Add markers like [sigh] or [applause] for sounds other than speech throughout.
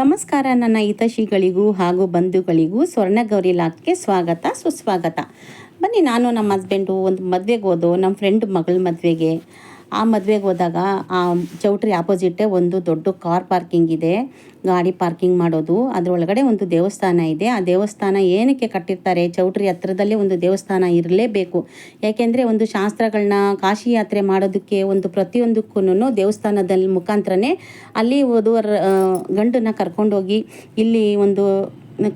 ನಮಸ್ಕಾರ, ನನ್ನ ಹಿತಶಿಗಳಿಗೂ ಹಾಗೂ ಬಂಧುಗಳಿಗೂ ಸ್ವರ್ಣಗೌರಿ ಲಾಕ್ಗೆ ಸ್ವಾಗತ, ಸುಸ್ವಾಗತ. ಬನ್ನಿ, ನಾನು ನಮ್ಮ ಹಸ್ಬೆಂಡು ಒಂದು ಮದುವೆಗೆ ಹೋದೋ, ನಮ್ಮ ಫ್ರೆಂಡ್ ಮಗಳ ಮದುವೆಗೆ. ಆ ಮದುವೆಗೆ ಹೋದಾಗ ಆ ಚೌಟ್ರಿ ಆಪೋಸಿಟ್ಟೆ ಒಂದು ದೊಡ್ಡ ಕಾರ್ ಪಾರ್ಕಿಂಗ್ ಇದೆ. ಗಾಡಿ ಪಾರ್ಕಿಂಗ್ ಮಾಡೋದು. ಅದರೊಳಗಡೆ ಒಂದು ದೇವಸ್ಥಾನ ಇದೆ. ಆ ದೇವಸ್ಥಾನ ಏನಕ್ಕೆ ಕಟ್ಟಿರ್ತಾರೆ? ಚೌಟ್ರಿ ಹತ್ರದಲ್ಲೇ ಒಂದು ದೇವಸ್ಥಾನ ಇರಲೇಬೇಕು. ಯಾಕೆಂದರೆ ಒಂದು ಶಾಸ್ತ್ರಗಳನ್ನ ಕಾಶಿ ಯಾತ್ರೆ ಮಾಡೋದಕ್ಕೆ ಒಂದು ಪ್ರತಿಯೊಂದಕ್ಕೂ ದೇವಸ್ಥಾನದಲ್ಲಿ ಮುಖಾಂತರನೇ ಅಲ್ಲಿ ಓದುವ ಗಂಡನ್ನ ಕರ್ಕೊಂಡೋಗಿ ಇಲ್ಲಿ ಒಂದು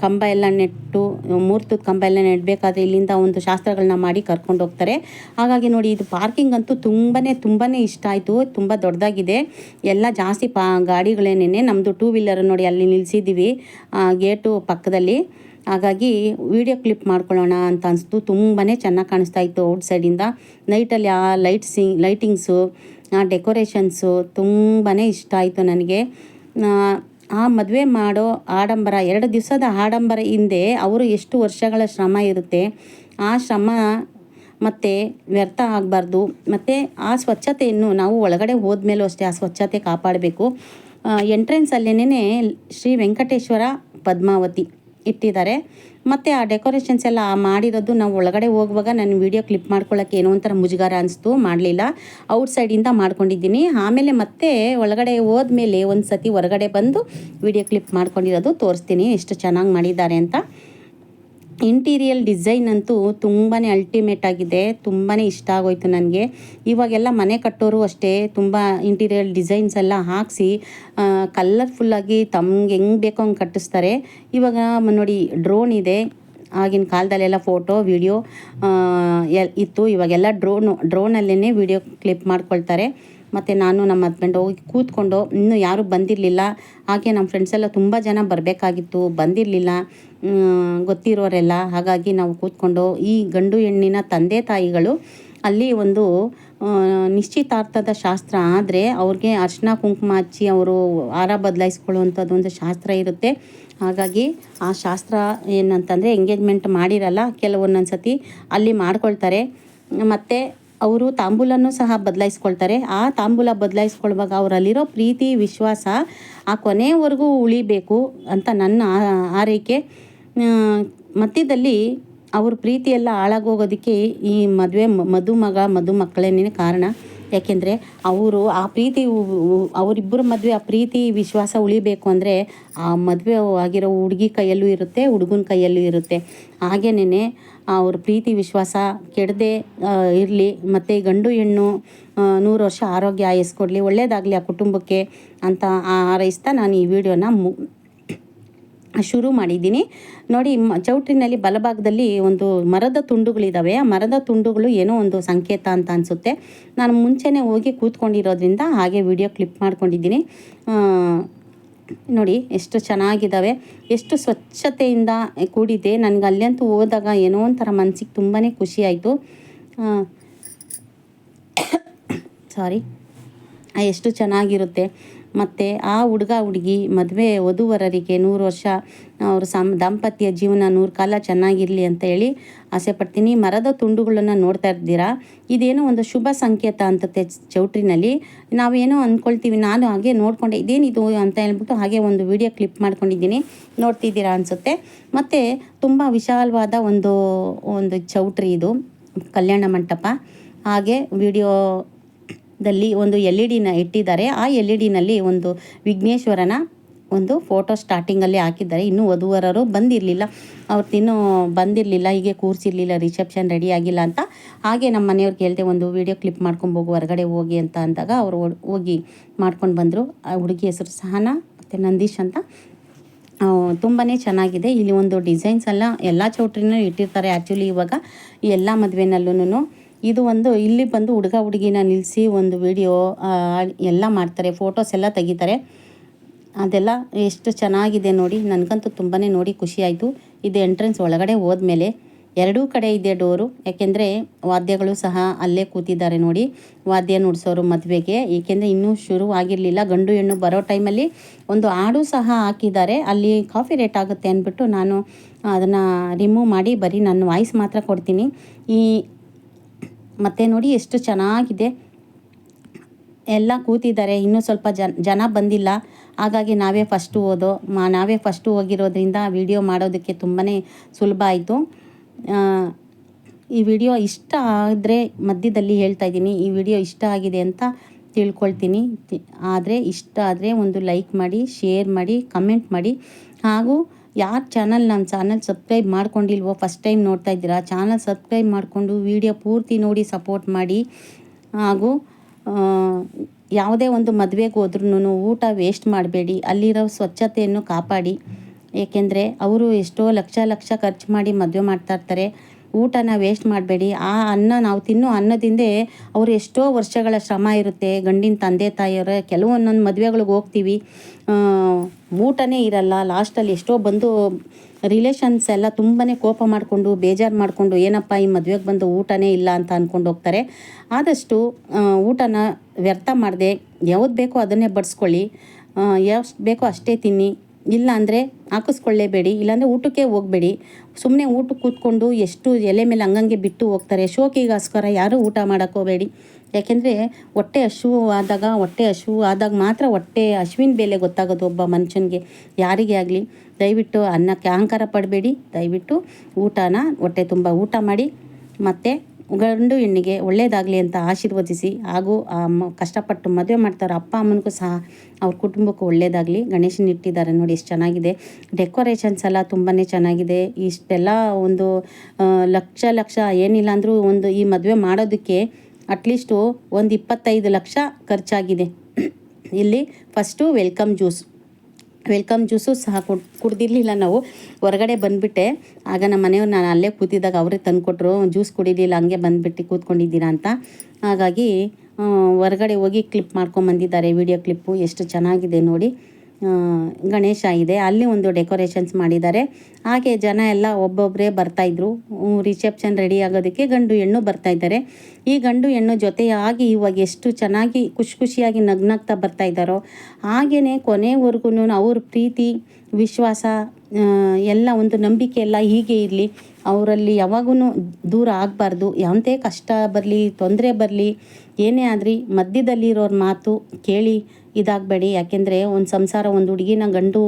ಕಂಬ ಎಲ್ಲ ನೆಟ್ಟು ಮೂರ್ತದ ಕಂಬ ಎಲ್ಲ ನೆಡಬೇಕಾದ್ರೆ ಇಲ್ಲಿಂದ ಒಂದು ಶಾಸ್ತ್ರಗಳನ್ನ ಮಾಡಿ ಕರ್ಕೊಂಡು ಹೋಗ್ತಾರೆ. ಹಾಗಾಗಿ ನೋಡಿ, ಇದು ಪಾರ್ಕಿಂಗ್ ಅಂತೂ ತುಂಬಾ ತುಂಬಾ ಇಷ್ಟ ಆಯಿತು. ತುಂಬ ದೊಡ್ಡದಾಗಿದೆ. ಎಲ್ಲ ಜಾಸ್ತಿ ಪಾ ಗಾಡಿಗಳೇನೇ ನಮ್ಮದು ಟೂ ವೀಲರ್ ನೋಡಿ ಅಲ್ಲಿ ನಿಲ್ಲಿಸಿದ್ದೀವಿ ಗೇಟು ಪಕ್ಕದಲ್ಲಿ. ಹಾಗಾಗಿ ವಿಡಿಯೋ ಕ್ಲಿಪ್ ಮಾಡ್ಕೊಳ್ಳೋಣ ಅಂತ ಅನಿಸ್ತು. ತುಂಬಾ ಚೆನ್ನಾಗಿ ಕಾಣಿಸ್ತಾ ಇತ್ತು ಔಟ್ ಸೈಡಿಂದ ನೈಟಲ್ಲಿ ಆ ಲೈಟ್ಸಿಂಗ್ ಲೈಟಿಂಗ್ಸು ಆ ಡೆಕೋರೇಷನ್ಸು ತುಂಬಾ ಇಷ್ಟ ಆಯಿತು ನನಗೆ. ಆ- ಮದುವೆ ಮಾಡೋ ಆಡಂಬರ, ಎರಡು ದಿವಸದ ಆಡಂಬರ ಹಿಂದೆ ಅವರು ಎಷ್ಟು ವರ್ಷಗಳ ಶ್ರಮ ಇರುತ್ತೆ, ಆ ಶ್ರಮ ಮತ್ತು ವ್ಯರ್ಥ ಆಗಬಾರ್ದು, ಮತ್ತು ಆ ಸ್ವಚ್ಛತೆಯನ್ನು ನಾವು ಒಳಗಡೆ ಹೋದ್ಮೇಲೂ ಅಷ್ಟೇ ಆ ಸ್ವಚ್ಛತೆ ಕಾಪಾಡಬೇಕು. ಎಂಟ್ರೆನ್ಸಲ್ಲೇನೇ ಶ್ರೀ ವೆಂಕಟೇಶ್ವರ ಪದ್ಮಾವತಿ. ಇಟ್ಟಿದ್ದಾರೆ. ಮತ್ತು ಆ ಡೆಕೋರೇಷನ್ಸ್ ಎಲ್ಲ ಮಾಡಿರೋದು ನಾವು ಒಳಗಡೆ ಹೋಗುವಾಗ ನಾನು ವೀಡಿಯೋ ಕ್ಲಿಪ್ ಮಾಡ್ಕೊಳ್ಳೋಕ್ಕೆ ಏನೋ ಒಂಥರ ಮುಜುಗಾರ ಅನಿಸ್ತು, ಮಾಡಲಿಲ್ಲ. ಔಟ್ ಸೈಡಿಂದ ಮಾಡ್ಕೊಂಡಿದ್ದೀನಿ. ಆಮೇಲೆ ಮತ್ತೆ ಒಳಗಡೆ ಹೋದ್ಮೇಲೆ ಒಂದು ಸತಿ ಹೊರಗಡೆ ಬಂದು ವೀಡಿಯೋ ಕ್ಲಿಪ್ ಮಾಡ್ಕೊಂಡಿರೋದು ತೋರಿಸ್ತೀನಿ. ಎಷ್ಟು ಚೆನ್ನಾಗಿ ಮಾಡಿದ್ದಾರೆ ಅಂತ. ಇಂಟೀರಿಯಲ್ ಡಿಸೈನ್ ಅಂತೂ ತುಂಬಾ ಅಲ್ಟಿಮೇಟ್ ಆಗಿದೆ ತುಂಬಾ ಇಷ್ಟ ಆಗೋಯ್ತು ನನಗೆ. ಇವಾಗೆಲ್ಲ ಮನೆ ಕಟ್ಟೋರು ಅಷ್ಟೇ ತುಂಬ ಇಂಟೀರಿಯಲ್ ಡಿಸೈನ್ಸ್ ಎಲ್ಲ ಹಾಕಿಸಿ ಕಲರ್ಫುಲ್ಲಾಗಿ ತಮ್ಗೆ ಹೆಂಗೆ ಬೇಕೋ ಹಂಗೆ ಕಟ್ಟಿಸ್ತಾರೆ. ಇವಾಗ ನೋಡಿ ಡ್ರೋನ್ ಇದೆ. ಆಗಿನ ಕಾಲದಲ್ಲೆಲ್ಲ ಫೋಟೋ ವಿಡಿಯೋ ಎಲ್ ಇತ್ತು. ಇವಾಗೆಲ್ಲ ಡ್ರೋನು ಡ್ರೋನಲ್ಲೇ ವಿಡಿಯೋ ಕ್ಲಿಪ್ ಮಾಡ್ಕೊಳ್ತಾರೆ. ಮತ್ತು ನಾನು ನಮ್ಮ ಹಸ್ಬೆಂಡ್ ಹೋಗಿ ಕೂತ್ಕೊಂಡು ಇನ್ನೂ ಯಾರೂ ಬಂದಿರಲಿಲ್ಲ. ಹಾಗೆ ನಮ್ಮ ಫ್ರೆಂಡ್ಸ್ ಎಲ್ಲ ತುಂಬ ಜನ ಬರಬೇಕಾಗಿತ್ತು, ಬಂದಿರಲಿಲ್ಲ. ಗೊತ್ತಿರೋರೆಲ್ಲ. ಹಾಗಾಗಿ ನಾವು ಕೂತ್ಕೊಂಡು ಈ ಗಂಡು ಹೆಣ್ಣಿನ ತಂದೆ ತಾಯಿಗಳು ಅಲ್ಲಿ ಒಂದು ನಿಶ್ಚಿತಾರ್ಥದ ಶಾಸ್ತ್ರ. ಆದರೆ ಅವ್ರಿಗೆ ಅರ್ಶಿನ ಕುಂಕುಮ ಹಚ್ಚಿ ಅವರು ಹಾರ ಬದಲಾಯಿಸ್ಕೊಳ್ಳುವಂಥದ್ದು ಒಂದು ಶಾಸ್ತ್ರ ಇರುತ್ತೆ. ಹಾಗಾಗಿ ಆ ಶಾಸ್ತ್ರ ಏನಂತಂದರೆ ಎಂಗೇಜ್ಮೆಂಟ್ ಮಾಡಿರಲ್ಲ ಕೆಲವೊಂದೊಂದು ಸತಿ ಅಲ್ಲಿ ಮಾಡ್ಕೊಳ್ತಾರೆ. ಮತ್ತು ಅವರು ತಾಂಬೂಲನ್ನು ಸಹ ಬದಲಾಯಿಸ್ಕೊಳ್ತಾರೆ. ಆ ತಾಂಬೂಲ ಬದಲಾಯಿಸ್ಕೊಳ್ಳುವಾಗ ಅವರಲ್ಲಿರೋ ಪ್ರೀತಿ, ವಿಶ್ವಾಸ ಆ ಕೊನೆಯವರೆಗೂ ಉಳಿಬೇಕು ಅಂತ ನನ್ನ ಆರೈಕೆ ಮಧ್ಯದಲ್ಲಿ ಅವ್ರ ಪ್ರೀತಿಯೆಲ್ಲ ಹಾಳಾಗೋಗೋದಕ್ಕೆ ಈ ಮದುವೆ ಮದುಮಗ ಮದುಮಕ್ಕಳೇನೇ ಕಾರಣ. ಯಾಕೆಂದರೆ ಅವರು ಆ ಪ್ರೀತಿ ಅವರಿಬ್ಬರ ಮದುವೆ ಆ ಪ್ರೀತಿ, ವಿಶ್ವಾಸ ಉಳಿಬೇಕು ಅಂದರೆ ಆ ಮದುವೆ ಆಗಿರೋ ಹುಡುಗಿ ಕೈಯಲ್ಲೂ ಇರುತ್ತೆ, ಹುಡುಗನ ಕೈಯಲ್ಲೂ ಇರುತ್ತೆ. ಹಾಗೇನೇ ಅವ್ರ ಪ್ರೀತಿ, ವಿಶ್ವಾಸ ಕೆಡದೆ ಇರಲಿ. ಮತ್ತು ಗಂಡು, ಹೆಣ್ಣು ನೂರು ವರ್ಷ ಆರೋಗ್ಯ ಆಯಸ್ಕೊಡ್ಲಿ. ಒಳ್ಳೆಯದಾಗಲಿ ಆ ಕುಟುಂಬಕ್ಕೆ ಅಂತ ಹಾರೈಸ್ತಾ ನಾನು ಈ ವಿಡಿಯೋನ ಮು, ಶುರು ಮಾಡಿದ್ದೀನಿ. ನೋಡಿ ಚೌಟ್ರಿನಲ್ಲಿ ಬಲಭಾಗದಲ್ಲಿ ಒಂದು ಮರದ ತುಂಡುಗಳಿದ್ದಾವೆ ಆ ಮರದ ತುಂಡುಗಳು ಏನೋ ಒಂದು ಸಂಕೇತ ಅಂತ ಅನಿಸುತ್ತೆ. ನಾನು ಮುಂಚೆನೇ ಹೋಗಿ ಕೂತ್ಕೊಂಡಿರೋದ್ರಿಂದ ಹಾಗೆ ವಿಡಿಯೋ ಕ್ಲಿಪ್ ಮಾಡ್ಕೊಂಡಿದ್ದೀನಿ. ನೋಡಿ, ಎಷ್ಟು ಚೆನ್ನಾಗಿದ್ದಾವೆ ಎಷ್ಟು ಸ್ವಚ್ಛತೆಯಿಂದ ಕೂಡಿದೆ. ನನಗೆ ಅಲ್ಲಂತೂ ಹೋದಾಗ ಏನೋ ಒಂಥರ ಮನಸ್ಸಿಗೆ ತುಂಬಾ ಖುಷಿಯಾಯಿತು. ಸಾರಿ [coughs] ಎಷ್ಟು ಚೆನ್ನಾಗಿರುತ್ತೆ. ಮತ್ತು ಆ ಹುಡುಗ ಹುಡುಗಿ ಮದುವೆ ವಧುವರರಿಗೆ ನೂರು ವರ್ಷ, ಅವರು ಸಂ ದಾಂಪತ್ಯ ಜೀವನ ನೂರು ಕಾಲ ಚೆನ್ನಾಗಿರಲಿ ಅಂತ ಹೇಳಿ ಆಸೆ ಪಡ್ತೀನಿ. ಮರದ ತುಂಡುಗಳನ್ನು ನೋಡ್ತಾ ಇದ್ದೀರಾ ಇದೇನೋ ಒಂದು ಶುಭ ಸಂಕೇತ ಅಂತತೆ ಚೌಟ್ರಿನಲ್ಲಿ. ನಾವೇನೋ ಅಂದ್ಕೊಳ್ತೀವಿ ನಾನು ಹಾಗೆ ನೋಡ್ಕೊಂಡೆ. ಇದೇನಿದು ಅಂತ ಹೇಳ್ಬಿಟ್ಟು ಹಾಗೆ ಒಂದು ವಿಡಿಯೋ ಕ್ಲಿಪ್ ಮಾಡ್ಕೊಂಡಿದ್ದೀನಿ. ನೋಡ್ತಿದ್ದೀರಾ ಅನಿಸುತ್ತೆ. ಮತ್ತು ತುಂಬ ವಿಶಾಲವಾದ ಒಂದು ಒಂದು ಚೌಟ್ರಿ ಇದು, ಕಲ್ಯಾಣ ಮಂಟಪ. ಹಾಗೆ ವಿಡಿಯೋ ದಲ್ಲಿ ಒಂದು ಎಲ್ ಇ ಡಿನ ಇಟ್ಟಿದ್ದಾರೆ. ಆ ಎಲ್ ಇ ಡಿನಲ್ಲಿ ಒಂದು ವಿಘ್ನೇಶ್ವರನ ಒಂದು ಫೋಟೋ ಸ್ಟಾರ್ಟಿಂಗಲ್ಲಿ ಹಾಕಿದ್ದಾರೆ. ಇನ್ನೂ ವಧುವರರು ಬಂದಿರಲಿಲ್ಲ. ಅವ್ರು ಇನ್ನೂ ಬಂದಿರಲಿಲ್ಲ. ಹೀಗೆ ಕೂರಿಸಿರ್ಲಿಲ್ಲ. ರಿಸೆಪ್ಷನ್ ರೆಡಿ ಆಗಿಲ್ಲ ಅಂತ. ಹಾಗೆ ನಮ್ಮ ಮನೆಯವ್ರಿಗೆ ಹೇಳ್ದೆ ಒಂದು ವೀಡಿಯೋ ಕ್ಲಿಪ್ ಮಾಡ್ಕೊಂಡು ಹೋಗು, ಹೊರಗಡೆ ಹೋಗಿ ಅಂತ ಅಂದಾಗ ಅವರು ಹೋಗಿ ಮಾಡ್ಕೊಂಡು ಬಂದರು. ಆ ಹುಡುಗಿ ಹೆಸರು ಸಹನಾ ಮತ್ತು ನಂದೀಶ್ ಅಂತ. ತುಂಬಾ ಚೆನ್ನಾಗಿದೆ. ಇಲ್ಲಿ ಒಂದು ಡಿಸೈನ್ಸ್ ಎಲ್ಲ ಎಲ್ಲ ಚೌಟ್ರಿನೂ ಇಟ್ಟಿರ್ತಾರೆ. ಆ್ಯಕ್ಚುಲಿ ಇವಾಗ ಎಲ್ಲ ಮದುವೆನಲ್ಲೂ ಇದು ಒಂದು ಇಲ್ಲಿ ಬಂದು ಹುಡುಗ ಹುಡುಗಿನ ನಿಲ್ಲಿಸಿ ಒಂದು ವಿಡಿಯೋ ಎಲ್ಲ ಮಾಡ್ತಾರೆ ಫೋಟೋಸ್ ಎಲ್ಲ ತೆಗಿತಾರೆ. ಅದೆಲ್ಲ ಎಷ್ಟು ಚೆನ್ನಾಗಿದೆ ನೋಡಿ, ನನಗಂತೂ ತುಂಬಾ ನೋಡಿ ಖುಷಿಯಾಯಿತು ಇದು ಎಂಟ್ರೆನ್ಸ್ ಒಳಗಡೆ ಹೋದ್ಮೇಲೆ ಎರಡೂ ಕಡೆ ಇದೆ ಡೋರು. ಯಾಕೆಂದರೆ ವಾದ್ಯಗಳು ಸಹ ಅಲ್ಲೇ ಕೂತಿದ್ದಾರೆ ನೋಡಿ. ವಾದ್ಯ ನುಡಿಸೋರು ಮದುವೆಗೆ. ಏಕೆಂದರೆ ಇನ್ನೂ ಶುರು ಆಗಿರಲಿಲ್ಲ ಗಂಡು ಹೆಣ್ಣು ಬರೋ ಟೈಮಲ್ಲಿ ಒಂದು ಹಾಡು ಸಹ ಹಾಕಿದ್ದಾರೆ. ಅಲ್ಲಿ ಕಾಫಿ ರೇಟ್ ಆಗುತ್ತೆ ಅಂದ್ಬಿಟ್ಟು ನಾನು ಅದನ್ನು ರಿಮೂವ್ ಮಾಡಿ ಬರೀ ನನ್ನ ವಾಯ್ಸ್ ಮಾತ್ರ ಕೊಡ್ತೀನಿ. ಈ ಮತ್ತು ನೋಡಿ ಎಷ್ಟು ಚೆನ್ನಾಗಿದೆ. ಎಲ್ಲ ಕೂತಿದ್ದಾರೆ. ಇನ್ನೂ ಸ್ವಲ್ಪ ಜನ ಬಂದಿಲ್ಲ. ಹಾಗಾಗಿ ನಾವೇ ಫಸ್ಟು ಓದೋ, ಮಾ, ನಾವೇ ಫಸ್ಟು ಹೋಗಿರೋದ್ರಿಂದ ವಿಡಿಯೋ ಮಾಡೋದಕ್ಕೆ ತುಂಬಾ ಸುಲಭ ಆಯಿತು. ಈ ವಿಡಿಯೋ ಇಷ್ಟ ಆದರೆ ಮಧ್ಯದಲ್ಲಿ ಹೇಳ್ತಾ ಇದ್ದೀನಿ. ಈ ವಿಡಿಯೋ ಇಷ್ಟ ಆಗಿದೆ ಅಂತ ತಿಳ್ಕೊಳ್ತೀನಿ. ಆದರೆ ಇಷ್ಟ ಆದರೆ ಒಂದು ಲೈಕ್ ಮಾಡಿ ಶೇರ್ ಮಾಡಿ ಕಮೆಂಟ್ ಮಾಡಿ. ಹಾಗೂ ಯಾರು ಚಾನಲ್ ನಮ್ಮ ಚಾನಲ್ ಸಬ್ಸ್ಕ್ರೈಬ್ ಮಾಡ್ಕೊಂಡಿಲ್ವೋ ಫಸ್ಟ್ ಟೈಮ್ ನೋಡ್ತಾ ಇದ್ದೀರಾ ಚಾನಲ್ ಸಬ್ಸ್ಕ್ರೈಬ್ ಮಾಡಿಕೊಂಡು ವಿಡಿಯೋ ಪೂರ್ತಿ ನೋಡಿ ಸಪೋರ್ಟ್ ಮಾಡಿ. ಹಾಗೂ ಯಾವುದೇ ಒಂದು ಮದುವೆಗೆ ಹೋದ್ರೂ ಊಟ ವೇಸ್ಟ್ ಮಾಡಬೇಡಿ, ಅಲ್ಲಿರೋ ಸ್ವಚ್ಛತೆಯನ್ನು ಕಾಪಾಡಿ. ಏಕೆಂದರೆ ಅವರು ಎಷ್ಟೋ ಲಕ್ಷ ಲಕ್ಷ ಖರ್ಚು ಮಾಡಿ ಮದುವೆ ಮಾಡ್ತಾ ಇರ್ತಾರೆ, ಊಟನ ವೇಸ್ಟ್ ಮಾಡಬೇಡಿ. ಆ ಅನ್ನ ನಾವು ತಿನ್ನೋ ಅನ್ನದಿಂದೇ ಅವರು ಎಷ್ಟೋ ವರ್ಷಗಳ ಶ್ರಮ ಇರುತ್ತೆ, ಗಂಡಿನ ತಂದೆ ತಾಯಿಯವರ ಕೆಲವೊಂದೊಂದು ಮದುವೆಗಳಿಗೆ ಹೋಗ್ತೀವಿ. ಊಟನೇ ಇರಲ್ಲ, ಲಾಸ್ಟಲ್ಲಿ ಎಷ್ಟೋ ಬಂದು ರಿಲೇಷನ್ಸ್ ಎಲ್ಲ ತುಂಬಾ ಕೋಪ ಮಾಡಿಕೊಂಡು, ಬೇಜಾರು ಮಾಡಿಕೊಂಡು, ಏನಪ್ಪ ಈ ಮದುವೆಗೆ ಬಂದು ಊಟನೇ ಇಲ್ಲ ಅಂತ ಅಂದ್ಕೊಂಡು ಹೋಗ್ತಾರೆ. ಆದಷ್ಟು ಊಟನ ವ್ಯರ್ಥ ಮಾಡದೆ, ಯಾವ್ದು ಬೇಕೋ ಅದನ್ನೇ ಬಡಿಸ್ಕೊಳ್ಳಿ ಎಷ್ಟು ಬೇಕೋ ಅಷ್ಟೇ ತಿನ್ನಿ, ಇಲ್ಲ ಅಂದರೆ ಹಾಕಿಸ್ಕೊಳ್ಳೇಬೇಡಿ ಇಲ್ಲಾಂದರೆ ಊಟಕ್ಕೆ ಹೋಗಬೇಡಿ. ಸುಮ್ಮನೆ ಊಟಕ್ಕೆ ಕೂತ್ಕೊಂಡು ಎಷ್ಟು ಎಲೆ ಮೇಲೆ ಹಂಗಂಗೆ ಬಿಟ್ಟು ಹೋಗ್ತಾರೆ. ಶೋಕಿಗೋಸ್ಕರ ಯಾರೂ ಊಟ ಮಾಡೋಕ್ಕೆ ಹೋಗಬೇಡಿ ಯಾಕೆಂದರೆ ಹೊಟ್ಟೆ ಹಸಿವು ಆದಾಗ, ಹೊಟ್ಟೆ ಹಸಿವು ಆದಾಗ ಮಾತ್ರ ಹೊಟ್ಟೆ ಹಸುವಿನ ಬೆಲೆ ಗೊತ್ತಾಗೋದು ಒಬ್ಬ ಮನುಷ್ಯನಿಗೆ. ಯಾರಿಗೆ ಆಗಲಿ? ದಯವಿಟ್ಟು ಅನ್ನಕ್ಕೆ ಅಹಂಕಾರ ಪಡಬೇಡಿ. ದಯವಿಟ್ಟು ಊಟನ, ಹೊಟ್ಟೆ ತುಂಬ ಊಟ ಮಾಡಿ. ಮತ್ತು ಗಂಡು ಹೆಣ್ಣಿಗೆ ಒಳ್ಳೆಯದಾಗಲಿ ಅಂತ ಆಶೀರ್ವದಿಸಿ. ಹಾಗೂ ಆ ಮ ಕಷ್ಟಪಟ್ಟು ಮದುವೆ ಮಾಡ್ತಾರೆ ಅಪ್ಪ ಅಮ್ಮನಿಗೂ ಸಹ ಅವ್ರ ಕುಟುಂಬಕ್ಕೂ ಒಳ್ಳೆಯದಾಗಲಿ ಗಣೇಶನ ಇಟ್ಟಿದ್ದಾರೆ ನೋಡಿ ಎಷ್ಟು ಚೆನ್ನಾಗಿದೆ. ಡೆಕೋರೇಷನ್ಸ್ ಎಲ್ಲ ತುಂಬಾ ಚೆನ್ನಾಗಿದೆ. ಇಷ್ಟೆಲ್ಲ ಒಂದು ಲಕ್ಷ ಲಕ್ಷ ಏನಿಲ್ಲ ಅಂದರೂ ಒಂದು ಈ ಮದುವೆ ಮಾಡೋದಕ್ಕೆ ಅಟ್ಲೀಸ್ಟು ಒಂದು ಇಪ್ಪತ್ತೈದು ಲಕ್ಷ ಖರ್ಚಾಗಿದೆ. ಇಲ್ಲಿ first welcome juice welcome juice ಸಹ ಕುಡ್, ಕುಡ್ದಿರ್ಲಿಲ್ಲ ನಾವು. ಹೊರಗಡೆ ಬಂದುಬಿಟ್ಟೆ. ಆಗ ನಮ್ಮ ಮನೆಯವ್ರು ನಾನು ಅಲ್ಲೇ ಕೂತಿದ್ದಾಗ ಅವರೇ ತಂದುಕೊಟ್ರು ಜ್ಯೂಸ್ ಕುಡಿಲಿಲ್ಲ, ಹಂಗೆ ಬಂದುಬಿಟ್ಟು ಕೂತ್ಕೊಂಡಿದ್ದೀರಾ ಅಂತ. ಹಾಗಾಗಿ ಹೊರಗಡೆ ಹೋಗಿ ಕ್ಲಿಪ್ ಮಾಡ್ಕೊಂಬಂದಿದ್ದಾರೆ ವಿಡಿಯೋ ಕ್ಲಿಪ್ಪು ಎಷ್ಟು ಚೆನ್ನಾಗಿದೆ ನೋಡಿ. ಗಣೇಶ ಇದೆ. ಅಲ್ಲಿ ಒಂದು ಡೆಕೋರೇಷನ್ಸ್ ಮಾಡಿದ್ದಾರೆ. ಹಾಗೆ ಜನ ಎಲ್ಲ ಒಬ್ಬೊಬ್ಬರೇ ಬರ್ತಾಯಿದ್ರು ರಿಸೆಪ್ಷನ್ ರೆಡಿ ಆಗೋದಕ್ಕೆ ಗಂಡು ಹೆಣ್ಣು ಬರ್ತಾ ಇದ್ದಾರೆ. ಈ ಗಂಡು ಹೆಣ್ಣು ಜೊತೆಯಾಗಿ ಇವಾಗ ಎಷ್ಟು ಚೆನ್ನಾಗಿ ಖುಷಿ ಖುಷಿಯಾಗಿ ನಗ್ನಗ್ತಾ ಬರ್ತಾ ಇದ್ದಾರೋ ಹಾಗೆಯೇ ಕೊನೆವರೆಗೂ ಅವ್ರ ಪ್ರೀತಿ, ವಿಶ್ವಾಸ ಎಲ್ಲ ಒಂದು ನಂಬಿಕೆ ಎಲ್ಲ ಹೀಗೆ ಇರಲಿ. ಅವರಲ್ಲಿ ಯಾವಾಗೂ ದೂರ ಆಗಬಾರ್ದು. ಯಾವುದೇ ಕಷ್ಟ ಬರಲಿ, ತೊಂದರೆ ಬರಲಿ, ಏನೇ ಆದ್ರಿ ಮಧ್ಯದಲ್ಲಿರೋರ ಮಾತು ಕೇಳಿ ಇದಾಗಬೇಡಿ. ಯಾಕೆಂದರೆ ಒಂದು ಸಂಸಾರ, ಒಂದು ಹುಡುಗಿನ ಗಂಡು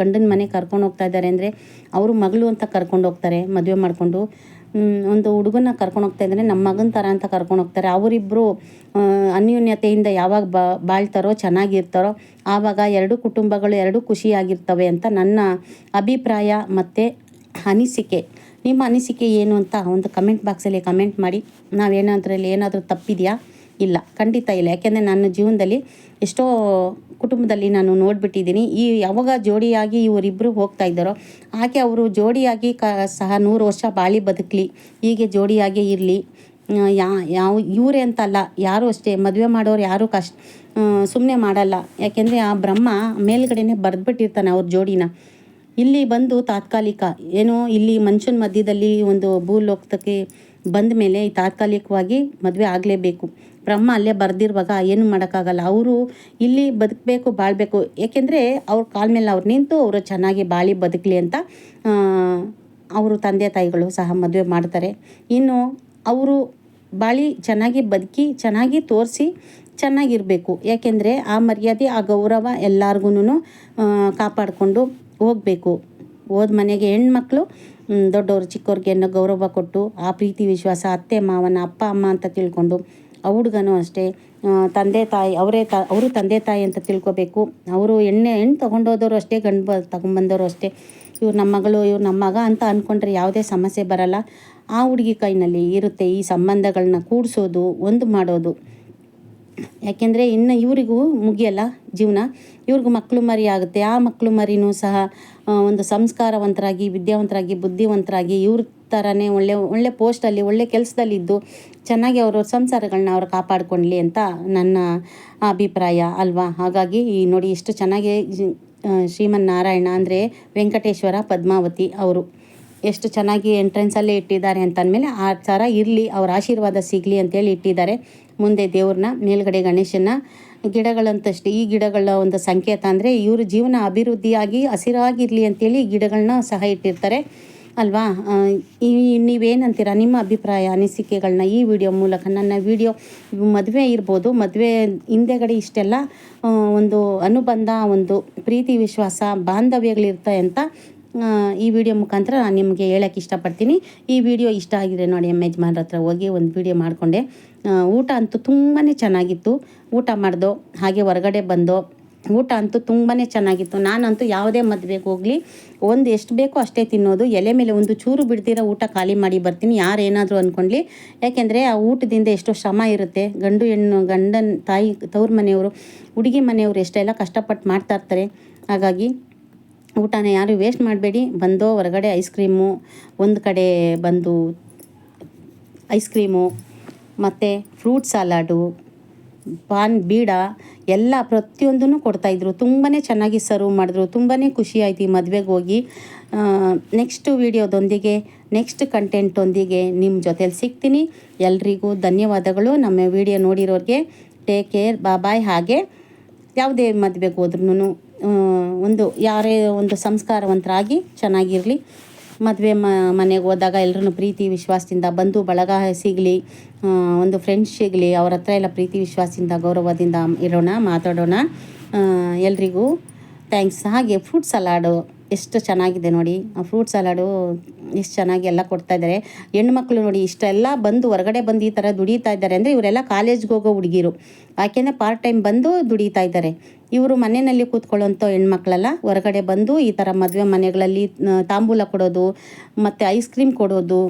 ಗಂಡನ ಮನೆ ಕರ್ಕೊಂಡು ಹೋಗ್ತಾ ಇದ್ದಾರೆ ಅಂದರೆ ಅವರು ಮಗಳು ಅಂತ ಕರ್ಕೊಂಡು ಹೋಗ್ತಾರೆ, ಮದುವೆ ಮಾಡಿಕೊಂಡು. ಒಂದು ಹುಡುಗನ ಕರ್ಕೊಂಡು ಹೋಗ್ತಾ ಇದ್ದಾರೆ ನಮ್ಮ ಮಗನ ಥರ ಅಂತ ಕರ್ಕೊಂಡು ಹೋಗ್ತಾರೆ. ಅವರಿಬ್ಬರು ಅನ್ಯೂನ್ಯತೆಯಿಂದ ಯಾವಾಗ ಬಾಳ್ತಾರೋ, ಚೆನ್ನಾಗಿರ್ತಾರೋ, ಆವಾಗ ಎರಡು ಕುಟುಂಬಗಳು ಎರಡೂ ಖುಷಿಯಾಗಿರ್ತವೆ ಅಂತ ನನ್ನ ಅಭಿಪ್ರಾಯ ಮತ್ತು ಅನಿಸಿಕೆ. ನಿಮ್ಮ ಅನಿಸಿಕೆ ಏನು ಅಂತ ಒಂದು ಕಮೆಂಟ್ ಬಾಕ್ಸಲ್ಲಿ ಕಮೆಂಟ್ ಮಾಡಿ. ನಾವೇನಾದ್ರಲ್ಲಿ ಏನಾದರೂ ತಪ್ಪಿದೆಯಾ? ಇಲ್ಲ. ಖಂಡಿತ ಇಲ್ಲ. ಯಾಕೆಂದರೆ ನನ್ನ ಜೀವನದಲ್ಲಿ ಎಷ್ಟೋ ಕುಟುಂಬದಲ್ಲಿ ನಾನು ನೋಡಿಬಿಟ್ಟಿದ್ದೀನಿ. ಈ ಯಾವಾಗ ಜೋಡಿಯಾಗಿ ಇವರಿಬ್ಬರು ಹೋಗ್ತಾ ಇದ್ದಾರೋ, ಹಾಗೆ ಅವರು ಜೋಡಿಯಾಗಿ ಕ ಸಹ ನೂರು ವರ್ಷ ಬಾಳಿ ಬದುಕಲಿ, ಹೀಗೆ ಜೋಡಿಯಾಗೇ ಇರಲಿ. ಯಾ, ಯಾವ, ಇವರೇ ಅಂತಲ್ಲ, ಯಾರು ಅಷ್ಟೇ. ಮದುವೆ ಮಾಡೋರು ಯಾರೂ ಕಷ್ಟ ಸುಮ್ಮನೆ ಮಾಡಲ್ಲ. ಯಾಕೆಂದರೆ ಆ ಬ್ರಹ್ಮ ಮೇಲ್ಗಡೆನೆ ಬರೆದ್ಬಿಟ್ಟಿರ್ತಾನೆ ಅವ್ರ ಜೋಡಿನ. ಇಲ್ಲಿ ಬಂದು ತಾತ್ಕಾಲಿಕ, ಏನೋ ಇಲ್ಲಿ ಮನುಷ್ಯನ ಮಧ್ಯದಲ್ಲಿ ಒಂದು ಭೂಲೋಕಕ್ಕೆ ಬಂದ ಮೇಲೆ ತಾತ್ಕಾಲಿಕವಾಗಿ ಮದುವೆ ಆಗಲೇಬೇಕು. ಬ್ರಹ್ಮ ಅಲ್ಲೇ ಬರೆದಿರುವಾಗ ಏನು ಮಾಡೋಕ್ಕಾಗಲ್ಲ. ಅವರು ಇಲ್ಲಿ ಬದುಕಬೇಕು, ಬಾಳಬೇಕು. ಏಕೆಂದರೆ ಅವ್ರ ಕಾಲ ಮೇಲೆ ಅವ್ರು ನಿಂತು ಅವರು ಚೆನ್ನಾಗಿ ಬಾಳಿ ಬದುಕಲಿ ಅಂತ ಅವರು ತಂದೆ ತಾಯಿಗಳು ಸಹ ಮದುವೆ ಮಾಡ್ತಾರೆ. ಇನ್ನು ಅವರು ಬಾಳಿ ಚೆನ್ನಾಗಿ ಬದುಕಿ, ಚೆನ್ನಾಗಿ ತೋರಿಸಿ ಚೆನ್ನಾಗಿರಬೇಕು. ಯಾಕೆಂದರೆ ಆ ಮರ್ಯಾದೆ, ಆ ಗೌರವ ಎಲ್ಲಾರ್ಗು ಕಾಪಾಡಿಕೊಂಡು ಹೋಗಬೇಕು. ಹೋದ ಮನೆಗೆ ಹೆಣ್ಮಕ್ಳು ದೊಡ್ಡವರು ಚಿಕ್ಕವ್ರಿಗೆ ಗೌರವ ಕೊಟ್ಟು, ಆ ಪ್ರೀತಿ, ವಿಶ್ವಾಸ, ಅತ್ತೆ, ಮಾವನ, ಅಪ್ಪ, ಅಮ್ಮ ಅಂತ ತಿಳ್ಕೊಂಡು ಆ ಹುಡುಗನೂ ಅಷ್ಟೇ. ತಂದೆ ತಾಯಿ, ಅವರೇ ತ, ಅವರು ತಂದೆ ತಾಯಿ ಅಂತ ತಿಳ್ಕೊಬೇಕು. ಅವರು ಎಣ್ಣೆ ಹೆಣ್ಣು ತೊಗೊಂಡೋದವರು ಅಷ್ಟೇ, ಗಂಡು ಬ ತಗೊಂಬಂದವರು ಅಷ್ಟೇ. ಇವ್ರು ನಮ್ಮ ಮಗಳು, ಇವ್ರು ನಮ್ಮ ಮಗ ಅಂತ ಅಂದ್ಕೊಂಡ್ರೆ ಯಾವುದೇ ಸಮಸ್ಯೆ ಬರಲ್ಲ. ಆ ಹುಡುಗಿ ಕೈನಲ್ಲಿ ಇರುತ್ತೆ ಈ ಸಂಬಂಧಗಳನ್ನ ಕೂಡಿಸೋದು, ಒಂದು ಮಾಡೋದು. ಯಾಕೆಂದರೆ ಇನ್ನು ಇವರಿಗೂ ಮುಗಿಯಲ್ಲ ಜೀವನ. ಇವ್ರಿಗೂ ಮಕ್ಕಳು ಮರಿ ಆಗುತ್ತೆ. ಆ ಮಕ್ಕಳು ಮರಿನೂ ಸಹ ಒಂದು ಸಂಸ್ಕಾರವಂತರಾಗಿ, ವಿದ್ಯಾವಂತರಾಗಿ, ಬುದ್ಧಿವಂತರಾಗಿ ಇವ್ರ ಥರನೇ ಒಳ್ಳೆ ಒಳ್ಳೆ ಪೋಸ್ಟಲ್ಲಿ, ಒಳ್ಳೆ ಕೆಲಸದಲ್ಲಿದ್ದು ಚೆನ್ನಾಗಿ ಅವ್ರವ್ರ ಸಂಸಾರಗಳನ್ನ ಅವ್ರು ಕಾಪಾಡ್ಕೊಳ್ಲಿ ಅಂತ ನನ್ನ ಅಭಿಪ್ರಾಯ ಅಲ್ವಾ? ಹಾಗಾಗಿ ಈ ನೋಡಿ ಎಷ್ಟು ಚೆನ್ನಾಗಿ ಶ್ರೀಮನ್ನಾರಾಯಣ ಅಂದರೆ ವೆಂಕಟೇಶ್ವರ ಪದ್ಮಾವತಿ ಅವರು ಎಷ್ಟು ಚೆನ್ನಾಗಿ ಎಂಟ್ರೆನ್ಸಲ್ಲೇ ಇಟ್ಟಿದ್ದಾರೆ ಅಂತ ಅಂದಮೇಲೆ ಆ ಥರ ಇರಲಿ, ಅವ್ರ ಆಶೀರ್ವಾದ ಸಿಗಲಿ ಅಂತೇಳಿ ಇಟ್ಟಿದ್ದಾರೆ. ಮುಂದೆ ದೇವ್ರನ್ನ, ಮೇಲ್ಗಡೆ ಗಣೇಶನ ಗಿಡಗಳಂತಷ್ಟೇ. ಈ ಗಿಡಗಳ ಒಂದು ಸಂಕೇತ ಅಂದರೆ ಇವರು ಜೀವನ ಅಭಿವೃದ್ಧಿಯಾಗಿ ಹಸಿರಾಗಿರಲಿ ಅಂತೇಳಿ ಗಿಡಗಳನ್ನ ಸಹ ಇಟ್ಟಿರ್ತಾರೆ. ಅಲ್ವಾ? ಈ ನೀವೇನಂತೀರ ನಿಮ್ಮ ಅಭಿಪ್ರಾಯ ಅನಿಸಿಕೆಗಳನ್ನ ಈ ವಿಡಿಯೋ ಮೂಲಕ? ನನ್ನ ವಿಡಿಯೋ ಮದುವೆ ಇರ್ಬೋದು, ಮದುವೆ ಹಿಂದೆಗಡೆ ಇಷ್ಟೆಲ್ಲ ಒಂದು ಅನುಬಂಧ, ಒಂದು ಪ್ರೀತಿ, ವಿಶ್ವಾಸ, ಬಾಂಧವ್ಯಗಳಿರ್ತೆ ಅಂತ ಈ ವಿಡಿಯೋ ಮುಖಾಂತರ ನಾನು ನಿಮಗೆ ಹೇಳೋಕ್ಕೆ ಇಷ್ಟಪಡ್ತೀನಿ. ಈ ವಿಡಿಯೋ ಇಷ್ಟ ಆಗಿದೆ ನೋಡಿ ಎಂ ಯಜಮಾನ್ರ ಹತ್ರ ಹೋಗಿ ಒಂದು ವಿಡಿಯೋ ಮಾಡಿಕೊಂಡೆ. ಊಟ ಅಂತೂ ತುಂಬಾ ಚೆನ್ನಾಗಿತ್ತು. ಊಟ ಮಾಡ್ದೋ, ಹಾಗೆ ಹೊರಗಡೆ ಬಂದೋ ಊಟ ಅಂತೂ ತುಂಬಾ ಚೆನ್ನಾಗಿತ್ತು. ನಾನಂತೂ ಯಾವುದೇ ಮದುವೆಗೆ ಹೋಗಲಿ, ಒಂದು ಎಷ್ಟು ಬೇಕೋ ಅಷ್ಟೇ ತಿನ್ನೋದು. ಎಲೆ ಮೇಲೆ ಒಂದು ಚೂರು ಬಿಡ್ದಿರೋ ಊಟ ಖಾಲಿ ಮಾಡಿ ಬರ್ತೀನಿ, ಯಾರೇನಾದರೂ ಅಂದ್ಕೊಳ್ಳಿ ಯಾಕೆಂದರೆ ಆ ಊಟದಿಂದ ಎಷ್ಟೋ ಶ್ರಮ ಇರುತ್ತೆ. ಗಂಡು ಹೆಣ್ಣು, ಗಂಡನ ತಾಯಿ, ತವ್ರ ಮನೆಯವರು, ಹುಡುಗಿ ಮನೆಯವರು ಎಷ್ಟೆಲ್ಲ ಕಷ್ಟಪಟ್ಟು ಮಾಡ್ತಾ ಇರ್ತಾರೆ. ಹಾಗಾಗಿ ಊಟನ ಯಾರು ವೇಸ್ಟ್ ಮಾಡಬೇಡಿ. ಬಂದೋ ಹೊರಗಡೆ ಐಸ್ ಕ್ರೀಮು, ಒಂದು ಕಡೆ ಬಂದು ಐಸ್ ಕ್ರೀಮು, ಮತ್ತು ಫ್ರೂಟ್ ಸಲಾಡು ಪಾನ್, ಬೀಡ ಎಲ್ಲ ಪ್ರತಿಯೊಂದೂ ಕೊಡ್ತಾಯಿದ್ರು ತುಂಬಾ ಚೆನ್ನಾಗಿ ಸರ್ವ್ ಮಾಡಿದ್ರು. ತುಂಬಾ ಖುಷಿ ಆಯ್ತು ಈ ಮದುವೆಗೆ ಹೋಗಿ. ನೆಕ್ಸ್ಟ್ ವಿಡಿಯೋದೊಂದಿಗೆ ನೆಕ್ಸ್ಟ್ ಕಂಟೆಂಟೊಂದಿಗೆ ನಿಮ್ಮ ಜೊತೇಲಿ ಸಿಗ್ತೀನಿ. ಎಲ್ರಿಗೂ ಧನ್ಯವಾದಗಳು. ನಮ್ಮ ವಿಡಿಯೋ ನೋಡಿರೋರಿಗೆ ಟೇಕ್ ಕೇರ್ ಬಾಯ್ ಹಾಗೆ ಯಾವುದೇ ಮದುವೆಗೆ ಹೋದ್ರೂ ಒಂದು, ಯಾರೇ ಒಂದು ಸಂಸ್ಕಾರವಂತರಾಗಿ ಚೆನ್ನಾಗಿರಲಿ. ಮದುವೆ ಮನೆಗೆ ಹೋದಾಗ ಎಲ್ಲರೂ ಪ್ರೀತಿ ವಿಶ್ವಾಸದಿಂದ ಬಂಧು ಬಳಗ ಸಿಗಲಿ ಒಂದು ಫ್ರೆಂಡ್ಸ್ ಸಿಗಲಿ, ಅವ್ರ ಹತ್ರ ಎಲ್ಲ ಪ್ರೀತಿ ವಿಶ್ವಾಸದಿಂದ, ಗೌರವದಿಂದ ಇರೋಣ, ಮಾತಾಡೋಣ. ಎಲ್ರಿಗೂ ಥ್ಯಾಂಕ್ಸ್ ಹಾಗೆ ಫ್ರೂಟ್ ಸಲಾಡು ಎಷ್ಟು ಚೆನ್ನಾಗಿದೆ ನೋಡಿ. ಫ್ರೂಟ್ ಸಲಾಡು ಎಷ್ಟು ಚೆನ್ನಾಗಿ ಎಲ್ಲ ಕೊಡ್ತಾ ಇದ್ದಾರೆ. ಹೆಣ್ಮಕ್ಳು ನೋಡಿ, ಇಷ್ಟೆಲ್ಲ ಬಂದು ಹೊರಗಡೆ ಬಂದು ಈ ಥರ ದುಡಿತಾ ಇದ್ದಾರೆ ಅಂದರೆ ಇವರೆಲ್ಲ ಕಾಲೇಜ್ಗೆ ಹೋಗೋ ಹುಡುಗಿರು. ಯಾಕೆಂದರೆ ಪಾರ್ಟ್ ಟೈಮ್ ಬಂದು ದುಡಿತಾ ಇದ್ದಾರೆ. ಇವರು ಮನೆಯಲ್ಲಿ ಕೂತ್ಕೊಳ್ಳೋಂಥ ಹೆಣ್ಮಕ್ಳೆಲ್ಲ, ಹೊರಗಡೆ ಬಂದು ಈ ಥರ ಮದುವೆ ಮನೆಗಳಲ್ಲಿ ತಾಂಬೂಲ ಕೊಡೋದು, ಮತ್ತು ಐಸ್ ಕ್ರೀಮ್ ಕೊಡೋದು,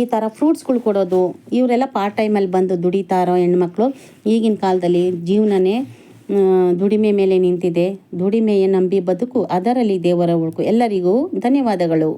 ಈ ಥರ ಫ್ರೂಟ್ಸ್ಗಳು ಕೊಡೋದು, ಇವರೆಲ್ಲ ಪಾರ್ಟ್ ಟೈಮಲ್ಲಿ ಬಂದು ದುಡಿತಾರೋ ಹೆಣ್ಮಕ್ಳು ಈಗಿನ ಕಾಲದಲ್ಲಿ ಜೀವನನೇ ದುಡಿಮೆ ಮೇಲೆ ನಿಂತಿದೆ. ದುಡಿಮೆಯ ನಂಬಿ ಬದುಕು ಅದರಲ್ಲಿ ದೇವರ ಹುಡುಕು ಎಲ್ಲರಿಗೂ ಧನ್ಯವಾದಗಳು.